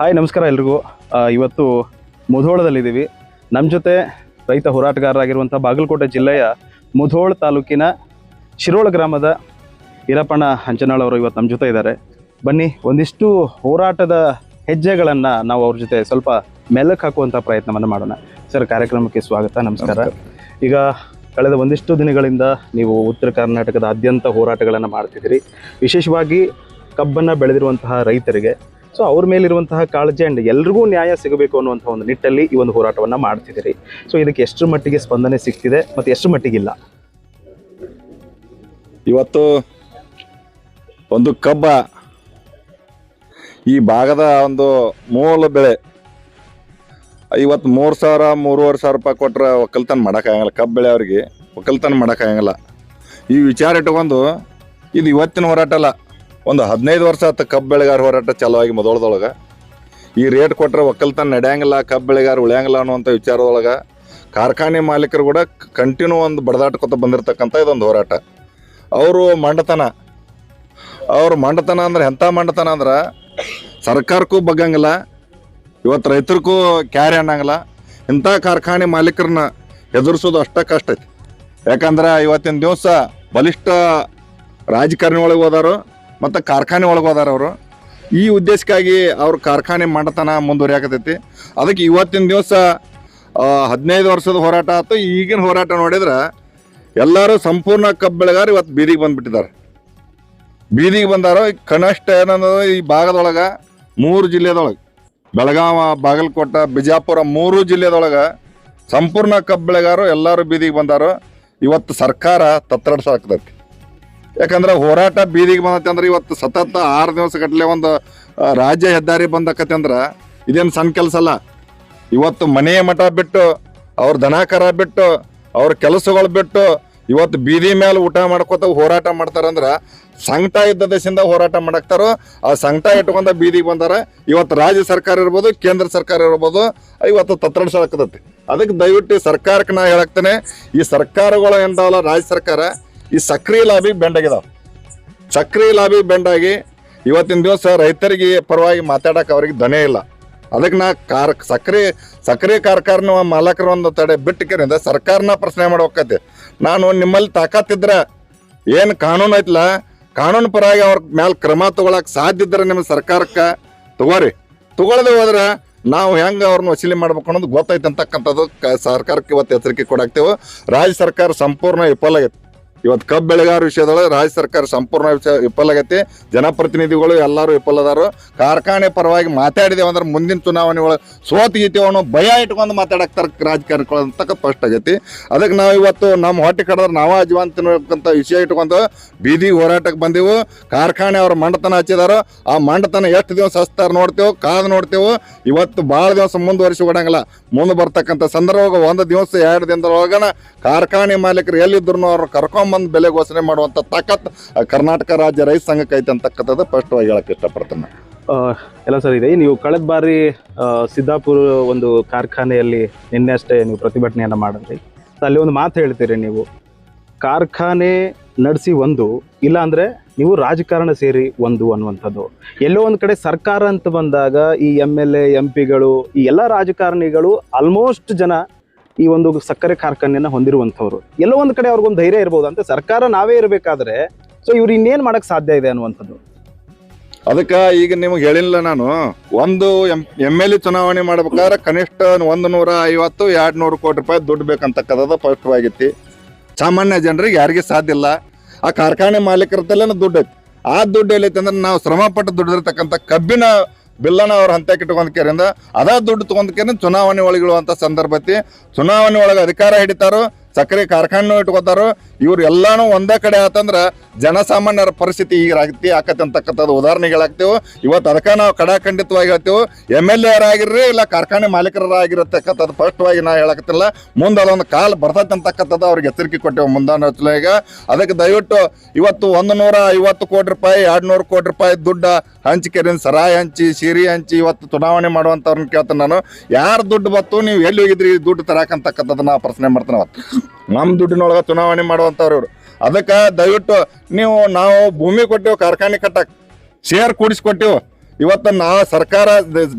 Hi ನಮಸ್ಕಾರ ಎಲ್ರಿಗೂ. ಇವತ್ತು ಮುಧೋಳದಲ್ಲಿದ್ದೀವಿ. ನಮ್ಮ ಜೊತೆ ರೈತ ಹೋರಾಟಗಾರರಾಗಿರುವಂಥ ಬಾಗಲಕೋಟೆ ಜಿಲ್ಲೆಯ ಮುಧೋಳ ತಾಲೂಕಿನ ಶಿರೋಳ ಗ್ರಾಮದ ಈರಪ್ಪಣ್ಣ ಹಂಚನಾಳ್ ಅವರು ಇವತ್ತು ನಮ್ಮ ಜೊತೆ ಇದ್ದಾರೆ. ಬನ್ನಿ ಒಂದಿಷ್ಟು ಹೋರಾಟದ ಹೆಜ್ಜೆಗಳನ್ನು ನಾವು ಅವ್ರ ಜೊತೆ ಸ್ವಲ್ಪ ಮೆಲಕ್ ಹಾಕುವಂಥ ಪ್ರಯತ್ನವನ್ನು ಮಾಡೋಣ. ಸರ್ ಕಾರ್ಯಕ್ರಮಕ್ಕೆ ಸ್ವಾಗತ ನಮಸ್ಕಾರ. ಈಗ ಕಳೆದ ಒಂದಿಷ್ಟು ದಿನಗಳಿಂದ ನೀವು ಉತ್ತರ ಕರ್ನಾಟಕದ ಆದ್ಯಂತ ಹೋರಾಟಗಳನ್ನು ಮಾಡ್ತಿದ್ದೀರಿ. ವಿಶೇಷವಾಗಿ ಕಬ್ಬನ್ನು ಬೆಳೆದಿರುವಂತಹ ರೈತರಿಗೆ ಸೊ ಅವ್ರ ಮೇಲಿರುವಂತಹ ಕಾಳಜಿ ಅಂಡ್ ಎಲ್ರಿಗೂ ನ್ಯಾಯ ಸಿಗಬೇಕು ಅನ್ನುವಂಥ ಒಂದು ನಿಟ್ಟಲ್ಲಿ ಈ ಒಂದು ಹೋರಾಟವನ್ನು ಮಾಡ್ತಿದ್ದೀರಿ. ಸೊ ಇದಕ್ಕೆ ಎಷ್ಟು ಮಟ್ಟಿಗೆ ಸ್ಪಂದನೆ ಸಿಗ್ತಿದೆ ಮತ್ತು ಎಷ್ಟು ಮಟ್ಟಿಗಿಲ್ಲ? ಇವತ್ತು ಒಂದು ಕಬ್ಬ ಈ ಭಾಗದ ಒಂದು ಮೂಲ ಬೆಳೆ ಇವತ್ತು ಮೂರು ಸಾವಿರ, ಮೂರುವರೆ ಸಾವಿರ ರೂಪಾಯಿ ಕೊಟ್ಟರೆ ಒಕ್ಕಲ್ತನ ಮಾಡೋಕ್ಕಾಗಲ್ಲ ಕಬ್ಬು ಬೆಳೆಯವ್ರಿಗೆ ಒಕ್ಕಲ್ತನ ಮಾಡೋಕ್ಕಾಗಲ್ಲ ಈ ವಿಚಾರ ಇಟ್ಕೊಂಡು ಇದು ಇವತ್ತಿನ ಹೋರಾಟ ಅಲ್ಲ. ಒಂದು ಹದಿನೈದು ವರ್ಷ ಆತ ಕಬ್ಬು ಬೆಳೆಗಾರ ಹೋರಾಟ ಚಲುವಾಗಿ ಮೊದಲದೊಳಗೆ. ಈ ರೇಟ್ ಕೊಟ್ಟರೆ ಒಕ್ಕಲ್ತನ ನಡೆಯಂಗಿಲ್ಲ, ಕಬ್ಬು ಬೆಳೆಗಾರ ಉಳಿಯಂಗಿಲ್ಲ ಅನ್ನುವಂಥ ವಿಚಾರದೊಳಗೆ ಕಾರ್ಖಾನೆ ಮಾಲೀಕರು ಕೂಡ ಕಂಟಿನ್ಯೂ ಒಂದು ಬಡದಾಟ್ಕೊತ ಬಂದಿರತಕ್ಕಂಥ ಇದೊಂದು ಹೋರಾಟ. ಅವರು ಮಂಡತನ. ಅವ್ರ ಮಂಡತನ ಅಂದ್ರೆ ಎಂಥ ಮಂಡತನ ಅಂದ್ರೆ ಸರ್ಕಾರಕ್ಕೂ ಬಗ್ಗಂಗಿಲ್ಲ, ಇವತ್ತು ರೈತರಿಗೂ ಕ್ಯಾರಿ ಅನ್ನಂಗಿಲ್ಲ, ಇಂಥ ಕಾರ್ಖಾನೆ ಮಾಲೀಕರನ್ನ ಎದುರಿಸೋದು ಅಷ್ಟ ಕಷ್ಟ ಐತಿ. ಯಾಕಂದ್ರೆ ಇವತ್ತಿನ ದಿವಸ ಬಲಿಷ್ಠ ರಾಜಕಾರಣಿ ಒಳಗೆ ಹೋದಾರು ಮತ್ತು ಕಾರ್ಖಾನೆ ಒಳಗೆ ಹೋದಾರ ಅವರು. ಈ ಉದ್ದೇಶಕ್ಕಾಗಿ ಅವರು ಕಾರ್ಖಾನೆ ಮಾಡತನ ಮುಂದುವರಿಯಾಕತೈತಿ. ಅದಕ್ಕೆ ಇವತ್ತಿನ ದಿವಸ ಹದಿನೈದು ವರ್ಷದ ಹೋರಾಟ ಆಯ್ತು ಈಗಿನ ಹೋರಾಟ ನೋಡಿದ್ರೆ ಎಲ್ಲರೂ ಸಂಪೂರ್ಣ ಕಬ್ಬು ಬೆಳೆಗಾರ ಇವತ್ತು ಬೀದಿಗೆ ಬಂದ್ಬಿಟ್ಟಿದ್ದಾರೆ. ಬೀದಿಗೆ ಬಂದಾರೋ ಕನಿಷ್ಠ ಏನಂದ್ರೆ ಈ ಭಾಗದೊಳಗೆ ಮೂರು ಜಿಲ್ಲೆದೊಳಗೆ, ಬೆಳಗಾವ, ಬಾಗಲಕೋಟೆ, ಬಿಜಾಪುರ ಮೂರು ಜಿಲ್ಲೆದೊಳಗೆ ಸಂಪೂರ್ಣ ಕಬ್ಬು ಬೆಳೆಗಾರರು ಎಲ್ಲರೂ ಬೀದಿಗೆ ಬಂದಾರೋ. ಇವತ್ತು ಸರ್ಕಾರ ತತ್ತರಡ್ಸಾಕ್ತೈತಿ. ಯಾಕಂದ್ರೆ ಹೋರಾಟ ಬೀದಿಗೆ ಬಂದತ್ತೆ ಅಂದ್ರೆ ಇವತ್ತು ಸತತ ಆರು ದಿವಸ ಗಟ್ಟಲೆ ಒಂದು ರಾಜ್ಯ ಹೆದ್ದಾರಿ ಬಂದಕತ್ತೆ ಅಂದ್ರೆ ಇದೇನು ಸಣ್ಣ ಕೆಲಸ ಅಲ್ಲ. ಇವತ್ತು ಮನೆಯ ಮಠ ಬಿಟ್ಟು, ಅವ್ರ ದನ ಕರ ಬಿಟ್ಟು, ಅವ್ರ ಕೆಲಸಗಳು ಬಿಟ್ಟು, ಇವತ್ತು ಬೀದಿ ಮೇಲೆ ಊಟ ಮಾಡ್ಕೋತ ಹೋರಾಟ ಮಾಡ್ತಾರಂದ್ರೆ ಸಂಕಟ ಇದ್ದ ದೇಶದಿಂದ ಹೋರಾಟ ಮಾಡಕ್ತಾರೋ, ಆ ಸಂಕಟ ಇಟ್ಕೊಂಡ ಬೀದಿಗೆ ಬಂದಾರ. ಇವತ್ತು ರಾಜ್ಯ ಸರ್ಕಾರ ಇರ್ಬೋದು, ಕೇಂದ್ರ ಸರ್ಕಾರ ಇರ್ಬೋದು, ಇವತ್ತು ತತ್ತರಿಸಾಕತೈತಿ ಅದಕ್ಕೆ ದಯವಿಟ್ಟು ಸರ್ಕಾರಕ್ಕೆ ನಾ ಹೇಳಕ್ತೇನೆ ಈ ಸರ್ಕಾರಗಳು ಏನದಾವಲ್ಲ ರಾಜ್ಯ ಸರ್ಕಾರ ಈ ಸಕ್ರಿಯ ಲಾಬಿ ಬೆಂಡಾಗಿದಾವ. ಸಕ್ರಿಯ ಲಾಬಿ ಬೆಂಡಾಗಿ ಇವತ್ತಿನ ದಿವಸ ರೈತರಿಗೆ ಪರವಾಗಿ ಮಾತಾಡಕ್ಕೆ ಅವ್ರಿಗೆ ದನೇ ಇಲ್ಲ. ಅದಕ್ಕೆ ನಾ ಕಾರ್ ಸಕ್ರೆ ಸಕ್ರೆ ಕಾರ್ಖಾನೆ ಮಾಲಕರ ಒಂದು ತಡೆ ಬಿಟ್ಟಕರಿಂದ ಸರ್ಕಾರನ ಪ್ರಶ್ನೆ ಮಾಡೋಕತ್ತೆ ನಾನು ನಿಮ್ಮಲ್ಲಿ ತಾಕತ್ತಿದ್ರೆ ಏನು ಕಾನೂನು ಐತಲ್ಲ ಕಾನೂನು ಪರವಾಗಿ ಅವ್ರ ಮ್ಯಾಲೆ ಕ್ರಮ ತೊಗೊಳಕ್ಕೆ ಸಾಧ್ಯ ಇದ್ರೆ ನಿಮ್ಮ ಸರ್ಕಾರಕ್ಕೆ ತಗೋರಿ. ತಗೊಳ್ಳದೆ ಹೋದ್ರೆ ನಾವು ಹೆಂಗೆ ಅವ್ರನ್ನ ವಸೂಲಿ ಮಾಡ್ಬೇಕು ಅನ್ನೋದು ಗೊತ್ತೈತೆ ಅಂತಕ್ಕಂಥದ್ದು ಸರ್ಕಾರಕ್ಕೆ ಇವತ್ತು ಎಚ್ಚರಿಕೆ ಕೊಡಾಕ್ತೇವೆ. ರಾಜ್ಯ ಸರ್ಕಾರ ಸಂಪೂರ್ಣ ವಿಫಲ ಆಗೈತೆ. ಇವತ್ತು ಕಬ್ಬು ಬೆಳೆಗಾರ ವಿಷಯದೊಳಗೆ ರಾಜ್ಯ ಸರ್ಕಾರ ಸಂಪೂರ್ಣ ವಿಷಯ ವಿಫಲ ಆಗೈತಿ. ಜನಪ್ರತಿನಿಧಿಗಳು ಎಲ್ಲರೂ ವಿಫಲದಾರು. ಕಾರ್ಖಾನೆ ಪರವಾಗಿ ಮಾತಾಡಿದೇವೆ ಅಂದ್ರೆ ಮುಂದಿನ ಚುನಾವಣೆ ಒಳಗೆ ಸೋತ್ ಅನ್ನೋ ಭಯ ಇಟ್ಕೊಂಡು ಮಾತಾಡಕ್ತಾರೆ ರಾಜಕಾರಣಿಗಳು ಅಂತಕ್ಕ ಸ್ಪಷ್ಟ ಆಗೈತಿ. ಅದಕ್ಕೆ ನಾವು ಇವತ್ತು ನಮ್ಮ ಹೊಟ್ಟೆ ಕಡದ್ರೆ ನಾವ ಅಜ್ವಾನ್ ತಿನ್ನಬೇಕಂತ ವಿಷಯ ಇಟ್ಕೊಂಡು ಬೀದಿ ಹೋರಾಟಕ್ಕೆ ಬಂದೆವು. ಕಾರ್ಖಾನೆ ಅವ್ರ ಮಂಡತನ ಹಚ್ಚಿದಾರೋ. ಆ ಮಂಡತನ ಎಷ್ಟು ದಿವಸ ಹಚ್ತಾರೆ ನೋಡ್ತೇವೆ, ಕಾದು ನೋಡ್ತೇವೆ. ಇವತ್ತು ಭಾಳ ದಿವಸ ಮುಂದುವರಿಸಿ ಬಿಡಂಗಿಲ್ಲ ಮುಂದೆ ಬರ್ತಕ್ಕಂಥ ಸಂದರ್ಭ ಒಂದು ದಿವಸ, ಎರಡು ದಿನದೊಳಗನ ಕಾರ್ಖಾನೆ ಮಾಲೀಕರು ಎಲ್ಲಿದ್ರು ಅವ್ರು ಕರ್ಕೊಂಬಂದು ಬೆಲೆ ಘೋಷಣೆ ಮಾಡುವಂಥ ತಾಕತ್ ಕರ್ನಾಟಕ ರಾಜ್ಯ ರೈತ ಸಂಘಕ್ಕೆ ಐತೆ ಅಂತಕ್ಕಂಥದ್ದು ಸ್ಪಷ್ಟವಾಗಿ ಹೇಳಕ್ಕೆ ಇಷ್ಟಪಡ್ತೇನೆ ಎಲ್ಲ ಸರ್ ಇದೆ. ನೀವು ಕಳೆದ ಬಾರಿ ಸಿದ್ದಾಪುರ ಒಂದು ಕಾರ್ಖಾನೆಯಲ್ಲಿ ನಿನ್ನೆ ಅಷ್ಟೇ ನೀವು ಪ್ರತಿಭಟನೆಯನ್ನು ಮಾಡಿದ್ರಿ. ಅಲ್ಲಿ ಒಂದು ಮಾತು ಹೇಳ್ತೀರಿ ನೀವು. ಕಾರ್ಖಾನೆ ನಡೆಸಿ ಒಂದು ಇಲ್ಲ ಅಂದ್ರೆ ನೀವು ರಾಜಕಾರಣ ಸೇರಿ ಒಂದು ಅನ್ನುವಂಥದ್ದು. ಎಲ್ಲೋ ಒಂದು ಕಡೆ ಸರ್ಕಾರ ಅಂತ ಬಂದಾಗ ಈ ಎಂ ಎಲ್ ಎ, ಎಂ ಪಿಗಳು, ಈ ಎಲ್ಲ ರಾಜಕಾರಣಿಗಳು ಆಲ್ಮೋಸ್ಟ್ ಜನ ಈ ಒಂದು ಸಕ್ಕರೆ ಕಾರ್ಖಾನೆಯನ್ನು ಹೊಂದಿರುವಂಥವ್ರು. ಎಲ್ಲೋ ಒಂದು ಕಡೆ ಅವ್ರಿಗೊಂದು ಧೈರ್ಯ ಇರ್ಬೋದು ಅಂತ ಸರ್ಕಾರ ನಾವೇ ಇರಬೇಕಾದ್ರೆ ಸೊ ಇವ್ರು ಇನ್ನೇನು ಮಾಡಕ್ ಸಾಧ್ಯ ಇದೆ ಅನ್ನುವಂಥದ್ದು. ಅದಕ್ಕೆ ಈಗ ನಿಮ್ಗೆ ಹೇಳಿಲ್ಲ ನಾನು, ಒಂದು ಎಂ ಎಲ್ ಎ ಚುನಾವಣೆ ಮಾಡ್ಬೇಕಾದ್ರೆ ಕನಿಷ್ಠ ಒಂದು ನೂರ ಐವತ್ತು, ಎರಡು ನೂರು ಕೋಟಿ ರೂಪಾಯಿ ದುಡ್ಡು ಬೇಕಂತಕ್ಕಂಥದ್ದು ಸ್ಪಷ್ಟವಾಗಿತ್ತು ಸಾಮಾನ್ಯ ಜನರಿಗೆ ಯಾರಿಗೆ ಸಾಧ್ಯ ಇಲ್ಲ. ಆ ಕಾರ್ಖಾನೆ ಮಾಲೀಕರದಲ್ಲೇ ದುಡ್ಡು ಐತಿ. ಆ ದುಡ್ಡು ಎಲ್ಲೈತೆ ಅಂದ್ರೆ ನಾವು ಶ್ರಮಪಟ್ಟು ದುಡ್ಡಿರ್ತಕ್ಕಂಥ ಕಬ್ಬಿನ ಬಿಲ್ಲನ ಅವ್ರ ಹಂತಕ್ಕೆ ಇಟ್ಕೊಂಡ್ಕೇರಿಂದ ಅದ ದುಡ್ಡು ತೊಗೊಂಡ್ಕೇರಿಂದ ಚುನಾವಣೆ ಒಳಗಿಳುವಂಥ ಸಂದರ್ಭತಿ ಚುನಾವಣೆ ಒಳಗೆ ಅಧಿಕಾರ ಹಿಡಿತಾರೋ ಸಕ್ಕರೆ ಕಾರ್ಖಾನೆ ಇಟ್ಕೋತಾರೋ, ಇವ್ರು ಎಲ್ಲಾನು ಒಂದೇ ಕಡೆ ಆತಂದ್ರ ಜನಸಾಮಾನ್ಯರ ಪರಿಸ್ಥಿತಿ ಈಗ ಆಗತಿ ಆಕತಿ ಅಂತಕ್ಕಂಥದ್ದು ಉದಾಹರಣೆಗಳಾಗ್ತೇವೆ. ಇವತ್ತು ಅದಕ್ಕೆ ನಾವು ಕಡಾಖಂಡಿತವಾಗಿ ಹೇಳ್ತೇವೆ. ಎಂ ಎಲ್ ಆಗಿರ್ರಿ, ಇಲ್ಲ ಕಾರ್ಖಾನೆ ಮಾಲೀಕರಾಗಿರತಕ್ಕಂಥದ್ದು ಸ್ಪಷ್ಟವಾಗಿ ನಾ ಹೇಳಕತ್ತಿಲ್ಲ. ಮುಂದೆ ಅದೊಂದು ಕಾಲ ಬರ್ತೈತೆ ಅಂತಕ್ಕಂಥದ್ದು ಅವ್ರಿಗೆ ಎಚ್ಚರಿಕೆ ಕೊಟ್ಟೆವು ಈಗ ಅದಕ್ಕೆ ದಯವಿಟ್ಟು ಇವತ್ತು ಒಂದು ನೂರ ಐವತ್ತು ಕೋಟಿ ರೂಪಾಯಿ, ಎರಡು ನೂರು ಕೋಟಿ ರೂಪಾಯಿ ದುಡ್ಡು ಹಂಚಿಕೆರಿ ಸರಾಯಿ ಹಂಚಿ, ಸೀರಿ ಹಂಚಿ ಇವತ್ತು ಚುನಾವಣೆ ಮಾಡುವಂಥವ್ರನ್ನ ಕೇಳ್ತೇನೆ ನಾನು. ಯಾರು ದುಡ್ಡು ಬತ್ತು, ನೀವು ಎಲ್ಲಿ ಹೋಗಿದ್ರಿ, ದುಡ್ಡು ತರಾಕಂತಕ್ಕಂಥದ್ದು ನಾ ಪ್ರಶ್ನೆ ಮಾಡ್ತೇನೆ ಅವತ್ತು. ನಮ್ಮ ದುಡ್ಡಿನೊಳಗೆ ಚುನಾವಣೆ ಮಾಡುವಂಥವ್ರು ಇವರು. ಅದಕ್ಕೆ ದಯವಿಟ್ಟು ನೀವು, ನಾವು ಭೂಮಿ ಕೊಟ್ಟೆವು, ಕಾರ್ಖಾನೆ ಕಟ್ಟಕ್ಕೆ ಶೇರ್ ಕೂಡಿಸ್ಕೊಟ್ಟೆವು. ಇವತ್ತು ನಾ ಸರ್ಕಾರ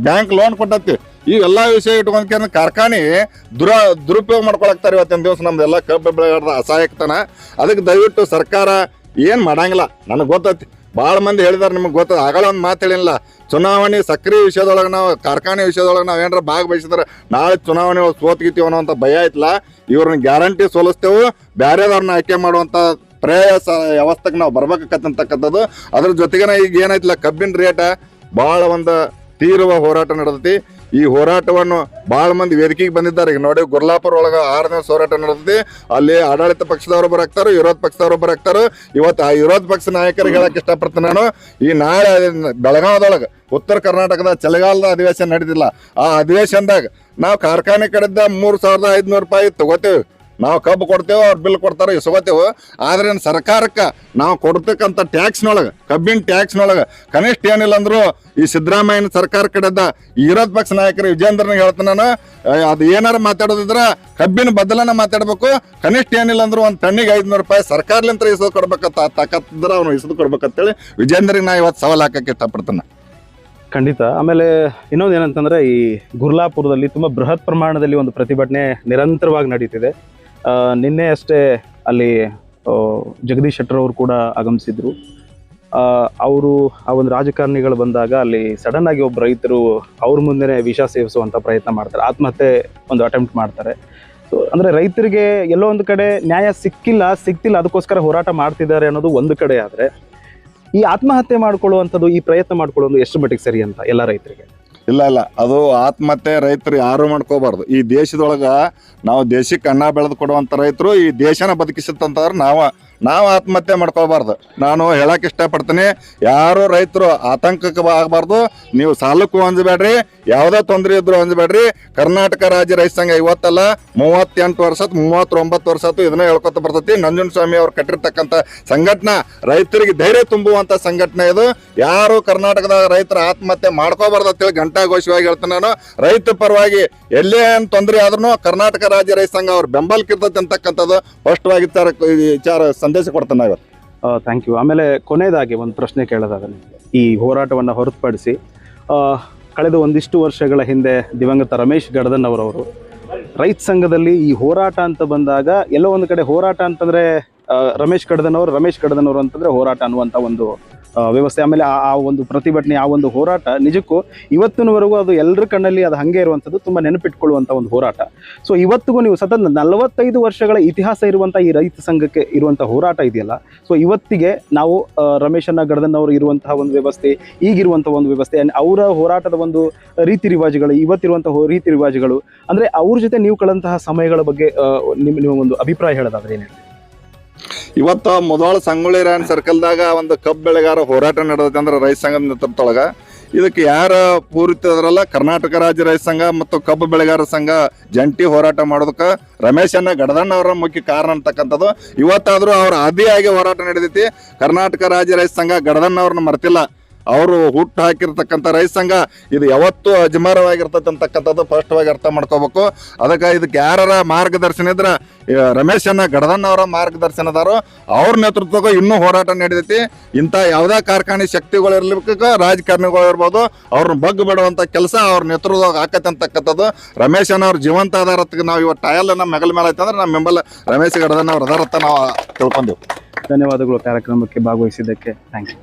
ಬ್ಯಾಂಕ್ ಲೋನ್ ಕೊಟ್ಟತ್ತೀವಿ ಈ ಎಲ್ಲ ವಿಷಯ ಇಟ್ಕೊಂಡ್ಕೊಂಡು ಕಾರ್ಖಾನೆ ದುರ ದುರುಪಯೋಗ ಮಾಡ್ಕೊಳಕ್ತಾರೆ ಇವತ್ತಿನ ದಿವಸ ನಮ್ದೆಲ್ಲ ಕಬ್ಬು ಬೆಳೆಗಾರದ ಅಸಹಾಯಕತನ. ಅದಕ್ಕೆ ದಯವಿಟ್ಟು ಸರ್ಕಾರ ಏನು ಮಾಡಂಗಿಲ್ಲ. ನನಗೆ ಗೊತ್ತೈತಿ. ಭಾಳ ಮಂದಿ ಹೇಳಿದಾರೆ ನಿಮ್ಗೆ ಗೊತ್ತದ ಆಗಲ್ಲ ಒಂದು ಮಾತು ಹೇಳಿಲ್ಲ ಚುನಾವಣೆ ಸಕ್ರಿ ವಿಷಯದೊಳಗೆ ನಾವು, ಕಾರ್ಖಾನೆ ವಿಷಯದೊಳಗೆ ನಾವು ಏನಾರ ಭಾಗವಹಿಸಿದ್ರೆ ನಾಳೆ ಚುನಾವಣೆ ಸೋತ್ಗಿತೀವಿ ಅನ್ನೋಂಥ ಭಯ ಐತಲ್ಲ ಇವ್ರನ್ನ ಗ್ಯಾರಂಟಿ ಸೋಲಿಸ್ತೇವೆ. ಬೇರೆದವ್ರನ್ನ ಆಯ್ಕೆ ಮಾಡುವಂಥ ಪ್ರಯಾಸ, ವ್ಯವಸ್ಥೆಗೆ ನಾವು ಬರ್ಬೇಕಂತಕ್ಕಂಥದ್ದು ಅದ್ರ ಜೊತೆಗೆ ಈಗ ಏನೈತಿಲ್ಲ ಕಬ್ಬಿನ ರೇಟ ಭಾಳ ಒಂದು ತೀವ್ರ ಹೋರಾಟ ನಡೆದೈತಿ. ಈ ಹೋರಾಟವನ್ನು ಭಾಳ ಮಂದಿ ವೇದಿಕೆಗೆ ಬಂದಿದ್ದಾರೆ. ಈಗ ನೋಡಿ ಗುರ್ಲಾಪುರ ಒಳಗೆ ಆರು ದಿವಸ ಹೋರಾಟ ನಡೆದಿದೆ ಅಲ್ಲಿ ಆಡಳಿತ ಪಕ್ಷದವರು ಬರಾಕ್ತಾರೆ ವಿರೋಧ ಪಕ್ಷದವರು ಬರಾಕ್ತಾರೆ ಇವತ್ತು ಆ ವಿರೋಧ ಪಕ್ಷ ನಾಯಕರಿಗೆ ಹೇಳಕ್ ಇಷ್ಟಪಡ್ತೀನಿ ನಾನು. ಈ ನಾಳೆ ಬೆಳಗಾವದೊಳಗೆ ಉತ್ತರ ಕರ್ನಾಟಕದ ಚಳಿಗಾಲದ ಅಧಿವೇಶನ ನಡೆದಿಲ್ಲ ಆ ಅಧಿವೇಶನದಾಗ ನಾವು ಕಾರ್ಖಾನೆ ಕಡೆದ ಮೂರು ಸಾವಿರದ ಐದುನೂರು ರೂಪಾಯಿ ತಗೋತೇವೆ. ನಾವು ಕಬ್ಬು ಕೊಡ್ತೇವೆ, ಅವ್ರು ಬಿಲ್ ಕೊಡ್ತಾರೆ ಇಸ್ಕೋತೇವೆ ಆದ್ರೆ ಸರ್ಕಾರಕ್ಕೆ ನಾವು ಕೊಡ್ತಕ್ಕಂಥ ಟ್ಯಾಕ್ಸ್ನೊಳಗೆ, ಕಬ್ಬಿನ ಟ್ಯಾಕ್ಸ್ನೊಳಗೆ ಕನಿಷ್ಠ ಏನಿಲ್ಲ ಅಂದ್ರು ಈ ಸಿದ್ದರಾಮಯ್ಯನ ಸರ್ಕಾರ ಕಡೆದ ವಿರೋಧ ಪಕ್ಷ ನಾಯಕರು ವಿಜೇಂದ್ರನಿಗೆ ಹೇಳ್ತೀನಿ ನಾನು ಅದು ಏನಾರ ಮಾತಾಡೋದಿದ್ರೆ ಕಬ್ಬಿನ ಬದಲನ ಮಾತಾಡ್ಬೇಕು. ಕನಿಷ್ಠ ಏನಿಲ್ಲ ಅಂದ್ರು ಒಂದು ತಣ್ಣಿಗೆ ಐದುನೂರು ರೂಪಾಯಿ ಸರ್ಕಾರಲಿಂತ ಇಸೋದು ಕೊಡ್ಬೇಕಂತ ತಾಕತ್ತಿದ್ರೆ ಅವ್ನು ಇಸ್ದು ಕೊಡ್ಬೇಕಂತೇಳಿ ವಿಜೇಂದ್ರಿಗೆ ನಾ ಇವತ್ತು ಸವಾಲು ಹಾಕಕ್ಕೆ ಇಷ್ಟಪಡ್ತೀನಿ. ಖಂಡಿತ. ಆಮೇಲೆ ಇನ್ನೊಂದು ಏನಂತಂದ್ರೆ ಈ ಗುರ್ಲಾಪುರದಲ್ಲಿ ತುಂಬಾ ಬೃಹತ್ ಪ್ರಮಾಣದಲ್ಲಿ ಒಂದು ಪ್ರತಿಭಟನೆ ನಿರಂತರವಾಗಿ ನಡೀತಿದೆ. ನಿನ್ನೆ ಅಷ್ಟೇ ಅಲ್ಲಿ ಜಗದೀಶ್ ಶೆಟ್ಟರ್ ಅವರು ಕೂಡ ಆಗಮಿಸಿದ್ರು. ಅವರು ಆ ಒಂದು ರಾಜಕಾರಣಿಗಳು ಬಂದಾಗ ಅಲ್ಲಿ ಸಡನ್ ಆಗಿ ಒಬ್ಬ ರೈತರು ಅವ್ರ ಮುಂದೆನೆ ವಿಷ ಸೇವಿಸುವಂತ ಪ್ರಯತ್ನ ಮಾಡ್ತಾರೆ, ಆತ್ಮಹತ್ಯೆ ಒಂದು ಅಟೆಂಪ್ಟ್ ಮಾಡ್ತಾರೆ. ಸೊ ಅಂದ್ರೆ ರೈತರಿಗೆ ಎಲ್ಲೋ ಒಂದು ಕಡೆ ನ್ಯಾಯ ಸಿಕ್ಕಿಲ್ಲ, ಸಿಕ್ತಿಲ್ಲ, ಅದಕ್ಕೋಸ್ಕರ ಹೋರಾಟ ಮಾಡ್ತಿದ್ದಾರೆ ಅನ್ನೋದು ಒಂದು ಕಡೆ ಆದರೆ ಈ ಆತ್ಮಹತ್ಯೆ ಮಾಡ್ಕೊಳ್ಳುವಂಥದ್ದು, ಈ ಪ್ರಯತ್ನ ಮಾಡ್ಕೊಳ್ಳೋದು ಎಷ್ಟು ಮಟ್ಟಿಗೆ ಸರಿ ಅಂತ ಎಲ್ಲ ರೈತರಿಗೆ? ಇಲ್ಲ ಇಲ್ಲ. ಅದು ಆತ್ಮಹತ್ಯೆ ರೈತರು ಯಾರು ಮಾಡ್ಕೋಬಾರ್ದು. ಈ ದೇಶದೊಳಗ ನಾವು ದೇಶಕ್ಕೆ ಅನ್ನ ಬೆಳೆದು ಕೊಡುವಂತ ರೈತರು ಈ ದೇಶನ ಬದುಕಿಸುತ್ತಂತಂದ್ರೆ ನಾವು. ನಾವು ಆತ್ಮಹತ್ಯೆ ಮಾಡ್ಕೊಳ್ಬಾರ್ದು. ನಾನು ಹೇಳಕ್ಕೆ ಇಷ್ಟಪಡ್ತೀನಿ, ಯಾರು ರೈತರು ಆತಂಕಕ್ಕೆ ಆಗಬಾರ್ದು ನೀವು ಸಾಲಕ್ಕೂ ಹೊಂದಬೇಡ್ರಿ, ಯಾವುದೇ ತೊಂದರೆ ಇದ್ರು ಹೊಂದಬೇಡ್ರಿ. ಕರ್ನಾಟಕ ರಾಜ್ಯ ರೈತ ಸಂಘ ಇವತ್ತಲ್ಲ ಮೂವತ್ತೆಂಟು ವರ್ಷ ಮೂವತ್ತೊಂಬತ್ತು ವರ್ಷ ಆತು ಇದನ್ನ ಹೇಳ್ಕೊತ ಬರ್ತೈತಿ. ನಂಜುನ ಸ್ವಾಮಿ ಅವ್ರು ಕಟ್ಟಿರ್ತಕ್ಕಂಥ ಸಂಘಟನೆ, ರೈತರಿಗೆ ಧೈರ್ಯ ತುಂಬುವಂತ ಸಂಘಟನೆ ಇದು. ಯಾರು ಕರ್ನಾಟಕದ ರೈತರ ಆತ್ಮಹತ್ಯೆ ಮಾಡ್ಕೋಬಾರ್ದು ಅಂತೇಳಿ ಘಂಟಾಘೋಷವಾಗಿ ಹೇಳ್ತೀನಿ ನಾನು. ರೈತ ಪರವಾಗಿ ಎಲ್ಲೇ ಏನ್ ತೊಂದರೆ ಆದ್ರೂ ಕರ್ನಾಟಕ ರಾಜ್ಯ ರೈತ ಸಂಘ ಅವ್ರ ಬೆಂಬಲಕ್ಕಿರ್ತೈತೆ ಅಂತಕ್ಕಂಥದ್ದು ಸ್ಪಷ್ಟವಾಗಿ ವಿಚಾರ ವಿಚಾರ ಸಂದೇಶ ಕೊಡ್ತಾನೆ ಇವತ್ತು ಥ್ಯಾಂಕ್ ಯು ಆಮೇಲೆ ಕೊನೆಯದಾಗಿ ಒಂದು ಪ್ರಶ್ನೆ ಕೇಳೋದಾಗ ಈ ಹೋರಾಟವನ್ನು ಹೊರತುಪಡಿಸಿ ಕಳೆದ ಒಂದಿಷ್ಟು ವರ್ಷಗಳ ಹಿಂದೆ ದಿವಂಗತ ರಮೇಶ್ ಗಡದನ್ ಅವರವರು, ರೈತ ಸಂಘದಲ್ಲಿ ಈ ಹೋರಾಟ ಅಂತ ಬಂದಾಗ ಎಲ್ಲೋ ಒಂದು ಕಡೆ ಹೋರಾಟ ಅಂತಂದ್ರೆ ರಮೇಶ್ ಕಡದನವರು ರಮೇಶ್ ಕಡದನವರು ಅಂತಂದ್ರೆ ಹೋರಾಟ ಅನ್ನುವಂಥ ಒಂದು ವ್ಯವಸ್ಥೆ. ಆಮೇಲೆ ಆ ಒಂದು ಪ್ರತಿಭಟನೆ, ಆ ಒಂದು ಹೋರಾಟ ನಿಜಕ್ಕೂ ಇವತ್ತಿನವರೆಗೂ ಅದು ಎಲ್ಲರ ಕಣ್ಣಲ್ಲಿ ಅದು ಹಂಗೆ ಇರುವಂಥದ್ದು, ತುಂಬ ನೆನಪಿಟ್ಕೊಳ್ಳುವಂಥ ಒಂದು ಹೋರಾಟ. ಸೊ ಇವತ್ತಿಗೂ ನೀವು ಸತತ ನಲವತ್ತೈದು ವರ್ಷಗಳ ಇತಿಹಾಸ ಇರುವಂಥ ಈ ರೈತ ಸಂಘಕ್ಕೆ ಇರುವಂಥ ಹೋರಾಟ ಇದೆಯಲ್ಲ ಸೊ ಇವತ್ತಿಗೆ ನಾವು ರಮೇಶನ್ನ ಗಡದನ್ ಅವರು ಇರುವಂತಹ ಒಂದು ವ್ಯವಸ್ಥೆ ಈಗಿರುವಂಥ ಒಂದು ವ್ಯವಸ್ಥೆ ಅವರ ಹೋರಾಟದ ಒಂದು ರೀತಿ ರಿವಾಜುಗಳು ಇವತ್ತಿರುವಂಥ ರೀತಿ ರಿವಾಜುಗಳು ಅಂದ್ರೆ ಅವ್ರ ಜೊತೆ ನೀವು ಕಳೆದಂತಹ ಸಮಯಗಳ ಬಗ್ಗೆ ನಿಮ್ಮ ನಿಮ್ಮ ಒಂದು ಅಭಿಪ್ರಾಯ ಹೇಳೋದಾದ್ರೆ ಏನು ಇವತ್ತು ಮೊದಲ ಸಂಗೊಳ್ಳಿ ರಾಯನ್ ಸರ್ಕಲ್ದಾಗ ಒಂದು ಕಬ್ಬು ಬೆಳೆಗಾರ ಹೋರಾಟ ನಡೆದೈತೆ ಅಂದ್ರೆ ರೈತ ಸಂಘದ ನೇತೃತ್ವದೊಳಗ. ಇದಕ್ಕೆ ಯಾರ ಪೂರಿತದ್ರಲ್ಲ ಕರ್ನಾಟಕ ರಾಜ್ಯ ರೈತ ಸಂಘ ಮತ್ತು ಕಬ್ಬು ಬೆಳೆಗಾರ ಸಂಘ ಜಂಟಿ ಹೋರಾಟ ಮಾಡೋದಕ್ಕೆ ಅನ್ನ ಗಡದಣ್ಣ ಅವರ ಮುಖ್ಯ ಕಾರಣ ಅಂತಕ್ಕಂಥದ್ದು. ಇವತ್ತಾದರೂ ಅವ್ರ ಆದಿಯಾಗಿ ಹೋರಾಟ ನಡೆದೈತಿ. ಕರ್ನಾಟಕ ರಾಜ್ಯ ರೈತ ಸಂಘ ಗಡದಣ್ಣ ಅವ್ರನ್ನ ಮರ್ತಿಲ್ಲ. ಅವರು ಹುಟ್ಟು ಹಾಕಿರ್ತಕ್ಕಂಥ ರೈತ ಸಂಘ ಇದು ಯಾವತ್ತೂ ಅಜಮಾರವಾಗಿರ್ತೈತೆ ಅಂತಕ್ಕಂಥದ್ದು ಸ್ಪಷ್ಟವಾಗಿ ಅರ್ಥ ಮಾಡ್ಕೋಬೇಕು. ಅದಕ್ಕೆ ಇದಕ್ಕೆ ಯಾರ ಮಾರ್ಗದರ್ಶನ ಇದ್ರೆ ರಮೇಶ್ ಗಡದನ್ನ ಅವರ ಮಾರ್ಗದರ್ಶನದಾರು ಅವ್ರ ನೇತೃತ್ವಕ್ಕೆ ಇನ್ನೂ ಹೋರಾಟ ನಡೆದೈತಿ. ಇಂಥ ಯಾವುದೇ ಕಾರ್ಖಾನೆ ಶಕ್ತಿಗಳು ಇರ್ಲಿಕ್ಕೆ ರಾಜಕಾರಣಿಗಳು ಇರ್ಬೋದು, ಅವ್ರನ್ನ ಬಗ್ಗು ಬಿಡುವಂಥ ಕೆಲಸ ಅವ್ರ ನೇತೃತ್ವದಾಗ ಆಕತ್ತೆ ಅಂತಕ್ಕಂಥದ್ದು. ರಮೇಶನ್ ಅವ್ರ ಜೀವಂತ ಆಧಾರಕ್ಕೆ ನಾವು ಇವತ್ತು ಟಯಲ್ ನಮ್ಮ ಮೆಗಲ್ ಮೇಲೆ ಐತಂದ್ರೆ ನಮ್ಮ ಬೆಂಬಲ ರಮೇಶ್ ಗಡದನ್ ಅವ್ರ ಅದಾರತ್ತ ನಾವು ತಿಳ್ಕೊಂಡಿವಿ. ಧನ್ಯವಾದಗಳು ಕಾರ್ಯಕ್ರಮಕ್ಕೆ ಭಾಗವಹಿಸಿದ್ದಕ್ಕೆ. Thank you